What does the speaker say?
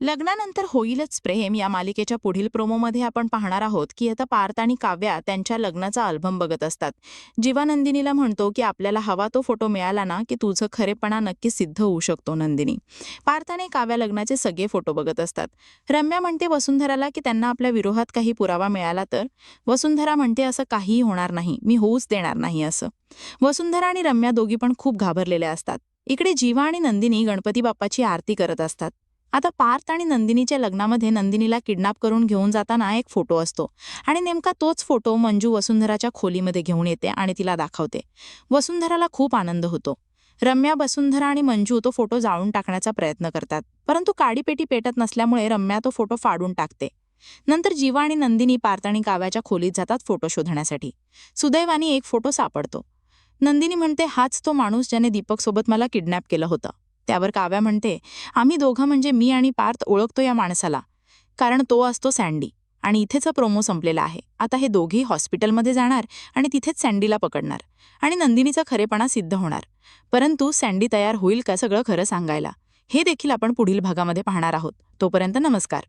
लग्नानंतर होईलच प्रेम. या मालिकेच्या पुढील प्रोमोमध्ये आपण पाहणार आहोत की आता पार्थ आणि काव्या त्यांच्या लग्नाचा अल्बम बघत असतात. जीवा नंदिनीला म्हणतो की आपल्याला हवा तो फोटो मिळाला ना की तुझं खरेपणा नक्की सिद्ध होऊ शकतो नंदिनी. पार्थ आणि काव्या लग्नाचे सगळे फोटो बघत असतात. रम्या म्हणते वसुंधराला की त्यांना आपल्या विरोधात काही पुरावा मिळाला तर? वसुंधरा म्हणते असं काहीही होणार नाही. मी होऊच देणार नाही असं. वसुंधरा आणि रम्या दोघी पण खूप घाबरलेल्या असतात. इकडे जीवा आणि नंदिनी गणपती बाप्पाची आरती करत असतात. आता पार्थ आणि नंदिनीच्या लग्नामध्ये नंदिनीला किडनॅप करून घेऊन जाताना एक फोटो असतो. आणि नेमका तोच फोटो मंजू वसुंधराच्या खोलीमध्ये घेऊन येते आणि तिला दाखवते. वसुंधराला खूप आनंद होतो. रम्या वसुंधरा आणि मंजू तो फोटो जाळून टाकण्याचा प्रयत्न करतात. परंतु काडीपेटी पेटत नसल्यामुळे रम्या तो फोटो फाडून टाकते. नंतर जीवा आणि नंदिनी पार्थ आणि काव्याच्या खोलीत जातात फोटो शोधण्यासाठी. सुदैवानी एक फोटो सापडतो. नंदिनी म्हणते हाच तो माणूस ज्याने दीपकसोबत मला किडनॅप केलं होतं. त्यावर काव्या म्हणते आम्ही दोघं म्हणजे मी आणि पार्थ ओळखतो या माणसाला. कारण तो असतो सँडी. आणि इथेचा प्रोमो संपलेला आहे. आता हे दोघेही हॉस्पिटलमध्ये जाणार आणि तिथेच सँडीला पकडणार. आणि नंदिनीचा खरेपणा सिद्ध होणार. परंतु सँडी तयार होईल का सगळं खरं सांगायला? हे देखील आपण पुढील भागामध्ये पाहणार आहोत. तोपर्यंत नमस्कार.